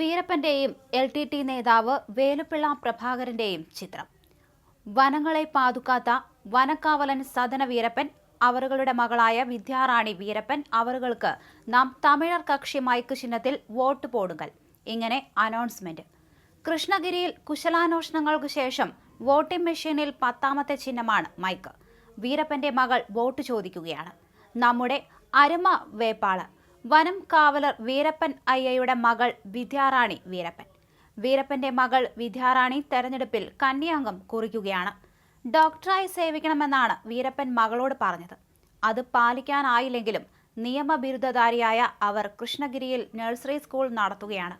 വീരപ്പന്റെയും L T T നേതാവ് വേലുപ്പിള്ള പ്രഭാകരന്റെയും ചിത്രം. വനങ്ങളെ പാതുക്കാത്ത വനക്കാവലൻ സദന വീരപ്പൻ അവറുകളുടെ മകളായ വിദ്യാറാണി വീരപ്പൻ അവറുകൾക്ക് നാം തമിഴർ കക്ഷി മൈക്ക് ചിഹ്നത്തിൽ വോട്ട് പോടുങ്കൽ. ഇങ്ങനെ അനൗൺസ്മെന്റ്. കൃഷ്ണഗിരിയിൽ കുശലാന്വേഷണങ്ങൾക്ക് ശേഷം വോട്ടിംഗ് മെഷീനിൽ പത്താമത്തെ ചിഹ്നമാണ് മൈക്ക്. വീരപ്പന്റെ മകൾ വോട്ട് ചോദിക്കുകയാണ്. നമ്മുടെ അരുമ വേപ്പാൾ വനം കാവലർ വീരപ്പൻ അയ്യയുടെ മകൾ വിദ്യാറാണി വീരപ്പൻ. വീരപ്പന്റെ മകൾ വിദ്യാറാണി തെരഞ്ഞെടുപ്പിൽ കന്യാംഗം കുറിക്കുകയാണ്. ഡോക്ടറായി സേവിക്കണമെന്നാണ് വീരപ്പൻ മകളോട് പറഞ്ഞത്. അത് പാലിക്കാനായില്ലെങ്കിലും നിയമബിരുദധാരിയായ അവർ കൃഷ്ണഗിരിയിൽ നഴ്സറി സ്കൂൾ നടത്തുകയാണ്.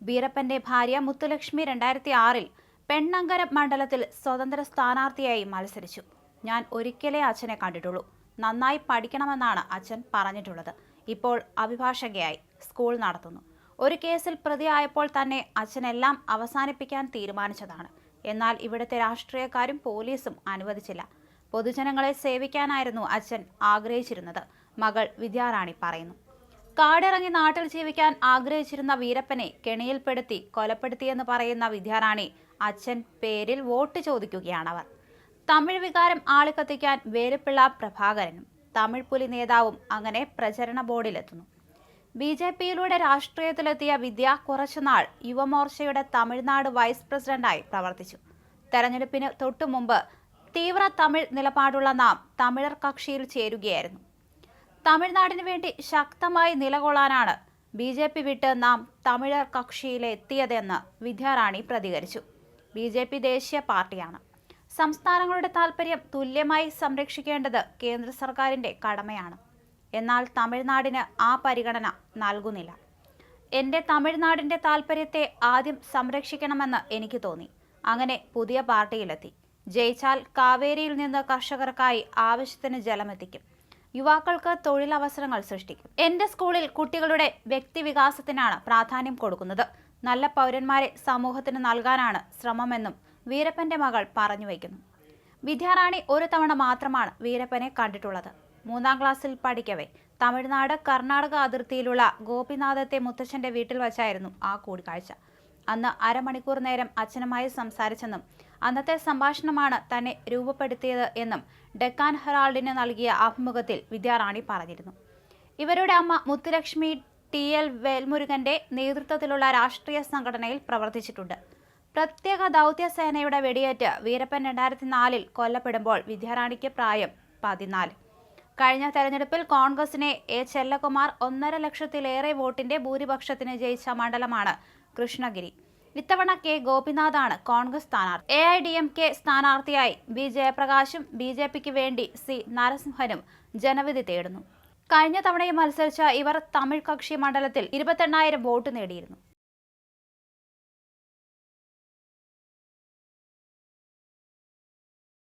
വീരപ്പന്റെ ഭാര്യ മുത്തുലക്ഷ്മി രണ്ടായിരത്തി ആറിൽ പെണ്ണങ്കര മണ്ഡലത്തിൽ സ്വതന്ത്ര സ്ഥാനാർത്ഥിയായി മത്സരിച്ചു. ഞാൻ ഒരിക്കലേ അച്ഛനെ കണ്ടിട്ടുള്ളൂ. നന്നായി പഠിക്കണമെന്നാണ് അച്ഛൻ പറഞ്ഞിട്ടുള്ളത്. ഇപ്പോൾ അഭിഭാഷകയായി സ്കൂൾ നടത്തുന്നു. ഒരു കേസിൽ പ്രതിയായപ്പോൾ തന്നെ അച്ഛനെല്ലാം അവസാനിപ്പിക്കാൻ തീരുമാനിച്ചതാണ്. എന്നാൽ ഇവിടുത്തെ രാഷ്ട്രീയക്കാരും പോലീസും അനുവദിച്ചില്ല. പൊതുജനങ്ങളെ സേവിക്കാനായിരുന്നു അച്ഛൻ ആഗ്രഹിച്ചിരുന്നത്. മകൾ വിദ്യാറാണി പറയുന്നു. കാടിറങ്ങി നാട്ടിൽ ജീവിക്കാൻ ആഗ്രഹിച്ചിരുന്ന വീരപ്പനെ കെണിയിൽപ്പെടുത്തി കൊലപ്പെടുത്തിയെന്ന് പറയുന്ന വിദ്യാറാണി അച്ഛൻ പേരിൽ വോട്ട് ചോദിക്കുകയാണവർ. തമിഴ് വികാരം ആളിക്കത്തിക്കാൻ വേലുപ്പിള്ള പ്രഭാകരനും തമിഴ് പുലി നേതാവും അങ്ങനെ പ്രചരണ ബോർഡിലെത്തുന്നു. ബി ജെ പിയിലൂടെ രാഷ്ട്രീയത്തിലെത്തിയ വിദ്യ കുറച്ചുനാൾ യുവമോർച്ചയുടെ തമിഴ്നാട് വൈസ് പ്രസിഡന്റായി പ്രവർത്തിച്ചു. തെരഞ്ഞെടുപ്പിന് തൊട്ടു മുമ്പ് തീവ്ര തമിഴ് നിലപാടുള്ള നാം തമിഴർ കക്ഷിയിൽ ചേരുകയായിരുന്നു. തമിഴ്നാടിന് വേണ്ടി ശക്തമായി നിലകൊള്ളാനാണ് ബി ജെ പി വിട്ട് നാം തമിഴർ കക്ഷിയിലെത്തിയതെന്ന് വിദ്യാറാണി പ്രതികരിച്ചു. ബി ജെ പി ദേശീയ പാർട്ടിയാണ്. സംസ്ഥാനങ്ങളുടെ താൽപ്പര്യം തുല്യമായി സംരക്ഷിക്കേണ്ടത് കേന്ദ്ര സർക്കാരിന്റെ കടമയാണ്. എന്നാൽ തമിഴ്നാടിന് ആ പരിഗണന നൽകുന്നില്ല. എന്റെ തമിഴ്നാടിന്റെ താൽപ്പര്യത്തെ ആദ്യം സംരക്ഷിക്കണമെന്ന് എനിക്ക് തോന്നി. അങ്ങനെ പുതിയ പാർട്ടിയിലെത്തി. ജയിച്ചാൽ കാവേരിയിൽ നിന്ന് കർഷകർക്കായി ആവശ്യത്തിന് ജലമെത്തിക്കും. യുവാക്കൾക്ക് തൊഴിലവസരങ്ങൾ സൃഷ്ടിക്കും. എന്റെ സ്കൂളിൽ കുട്ടികളുടെ വ്യക്തിവികാസത്തിനാണ് പ്രാധാന്യം കൊടുക്കുന്നത്. നല്ല പൗരന്മാരെ സമൂഹത്തിന് നൽകാനാണ് ശ്രമമെന്നും വീരപ്പന്റെ മകൾ പറഞ്ഞു വയ്ക്കുന്നു. വിദ്യാറാണി ഒരു തവണ മാത്രമാണ് വീരപ്പനെ കണ്ടിട്ടുള്ളത്. മൂന്നാം ക്ലാസ്സിൽ പഠിക്കവേ തമിഴ്നാട് കർണാടക അതിർത്തിയിലുള്ള ഗോപിനാഥത്തെ മുത്തച്ഛന്റെ വീട്ടിൽ വച്ചായിരുന്നു ആ കൂടിക്കാഴ്ച. അന്ന് അരമണിക്കൂർ നേരം അച്ഛനുമായി സംസാരിച്ചെന്നും അന്നത്തെ സംഭാഷണമാണ് തന്നെ രൂപപ്പെടുത്തിയത് എന്നും ഡെക്കാൻ ഹെറാൾഡിന് നൽകിയ അഭിമുഖത്തിൽ വിദ്യാറാണി പറഞ്ഞിരുന്നു. ഇവരുടെ അമ്മ മുത്തുലക്ഷ്മി ടി എൽ വേൽമുരുകന്റെ നേതൃത്വത്തിലുള്ള രാഷ്ട്രീയ സംഘടനയിൽ പ്രവർത്തിച്ചിട്ടുണ്ട്. പ്രത്യേക ദൗത്യ സേനയുടെ വെടിയേറ്റ് വീരപ്പൻ രണ്ടായിരത്തി നാലിൽ കൊല്ലപ്പെടുമ്പോൾ വിദ്യാറാണിക്ക് പ്രായം പതിനാല്. കഴിഞ്ഞ തെരഞ്ഞെടുപ്പിൽ കോൺഗ്രസിനെ എ ചെല്ലകുമാർ ഒന്നര ലക്ഷത്തിലേറെ വോട്ടിന്റെ ഭൂരിപക്ഷത്തിന് ജയിച്ച മണ്ഡലമാണ് കൃഷ്ണഗിരി. ഇത്തവണ കെ ഗോപിനാഥാണ് കോൺഗ്രസ് സ്ഥാനാർത്ഥി. A I D M K സ്ഥാനാർത്ഥിയായി ബി ജയപ്രകാശും ബി ജെ പിക്ക് വേണ്ടി സി നരസിംഹനും ജനവിധി തേടുന്നു. കഴിഞ്ഞ തവണയും മത്സരിച്ച ഇവർ തമിഴ് കക്ഷി മണ്ഡലത്തിൽ ഇരുപത്തെണ്ണായിരം വോട്ട് നേടിയിരുന്നു.